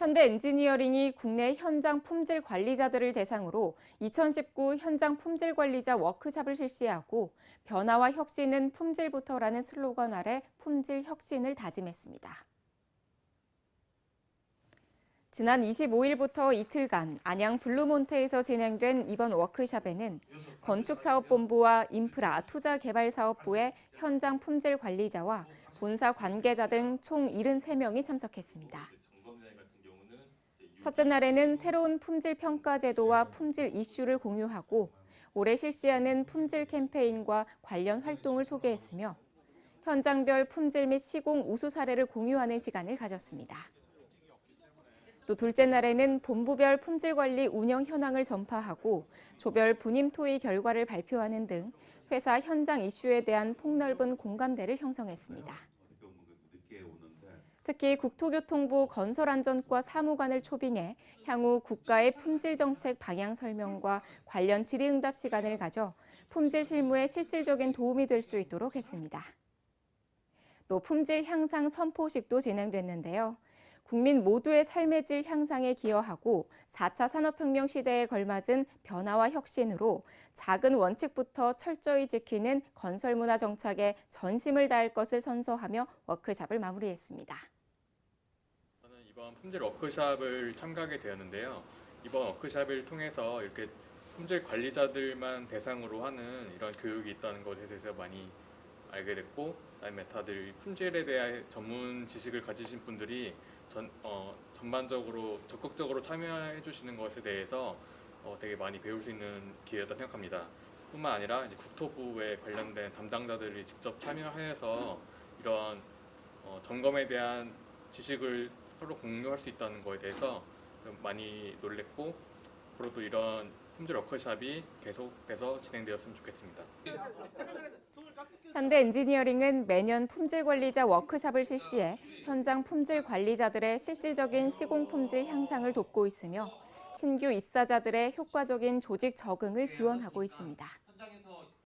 현대 엔지니어링이 국내 현장 품질 관리자들을 대상으로 2019 현장 품질 관리자 워크샵을 실시하고 변화와 혁신은 품질부터라는 슬로건 아래 품질 혁신을 다짐했습니다. 지난 25일부터 이틀간 안양 블루몬트에서 진행된 이번 워크샵에는 건축사업본부와 인프라 투자개발사업부의 현장 품질 관리자와 본사 관계자 등 총 73명이 참석했습니다. 첫째 날에는 새로운 품질 평가 제도와 품질 이슈를 공유하고 올해 실시하는 품질 캠페인과 관련 활동을 소개했으며 현장별 품질 및 시공 우수 사례를 공유하는 시간을 가졌습니다. 또 둘째 날에는 본부별 품질 관리 운영 현황을 전파하고 조별 분임 토의 결과를 발표하는 등 회사 현장 이슈에 대한 폭넓은 공감대를 형성했습니다. 특히 국토교통부 건설안전과 사무관을 초빙해 향후 국가의 품질 정책 방향 설명과 관련 질의응답 시간을 가져 품질 실무에 실질적인 도움이 될 수 있도록 했습니다. 또 품질 향상 선포식도 진행됐는데요. 국민 모두의 삶의 질 향상에 기여하고 4차 산업혁명 시대에 걸맞은 변화와 혁신으로 작은 원칙부터 철저히 지키는 건설 문화 정착에 전심을 다할 것을 선서하며 워크샵을 마무리했습니다. 이번 품질 워크샵을 참가하게 되었는데요. 이번 워크샵을 통해서 이렇게 품질 관리자들만 대상으로 하는 이런 교육이 있다는 것에 대해서 많이 알게 됐고, 그다음에 다들 품질에 대한 전문 지식을 가지신 분들이 전, 어, 전반적으로 적극적으로 참여해 주시는 것에 대해서 어, 되게 많이 배울 수 있는 기회였다 생각합니다. 뿐만 아니라 국토부에 관련된 담당자들이 직접 참여해서 이런 어, 점검에 대한 지식을 서로 공유할 수 있다는 거에 대해서 좀 많이 놀랬고 앞으로도 이런 품질 워크샵이 계속돼서 진행되었으면 좋겠습니다. 현대 엔지니어링은 매년 품질 관리자 워크샵을 실시해 현장 품질 관리자들의 실질적인 시공 품질 향상을 돕고 있으며 신규 입사자들의 효과적인 조직 적응을 지원하고 있습니다.